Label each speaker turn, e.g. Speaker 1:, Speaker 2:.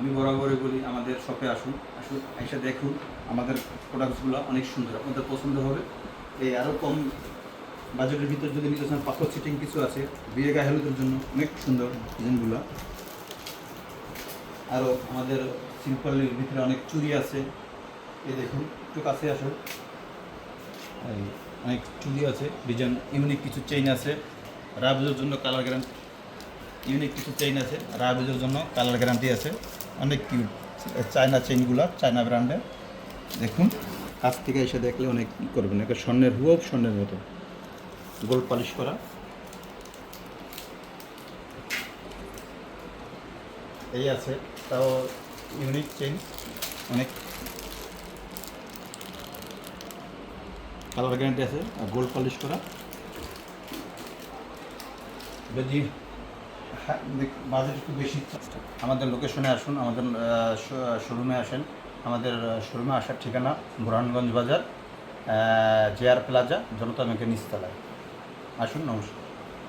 Speaker 1: আমি বরাবরই বলি, আমাদের শপে আসুন আসুন এসে দেখুন, আমাদের প্রোডাক্টসগুলো অনেক সুন্দর, আপনাদের পছন্দ হবে। এই আরও কম বাজেটের ভিতর যদি নিতে চান, পাথর সিটিং কিছু আছে, বিয়ে গায়ে হলুদের জন্য অনেক সুন্দর ডিজাইনগুলো আরও আমাদের সিম্পলের ভিতরে অনেক চুরি আছে। এই দেখুন, একটু কাছে আসুন। অনেক চুরি আছে ডিজাইন ইউনিক কিছু চেইন আছে। রাবুজের জন্য কালার গ্যারান্টি ইউনিক কিছু চেইন আছে, রাবুজের জন্য কালার গ্যারান্টি আছে। অনেক কিউট চায়না চেইনগুলো চায়না ব্র্যান্ডের দেখুন। কাছ থেকে এসে দেখলে অনেক ই করবেন। একটা স্বর্ণের হুব স্বর্ণের মতো। গোল্ড পালিশ করা। এই আছে তাও ইউনিক চেইন অনেক। কালার গ্যারান্টি আছে আর গোল্ড পলিশ করা। যদি বাজেট একটু বেশি। আমাদের লোকেশনে আসুন, আমাদের শোরুমে আসেন। আমাদের শোরুমে আসার ঠিকানা বুরহানগঞ্জ বাজার জেআর প্লাজা, জনতা ব্যাংকের নিচতলায়। আসুন, নমস্কার।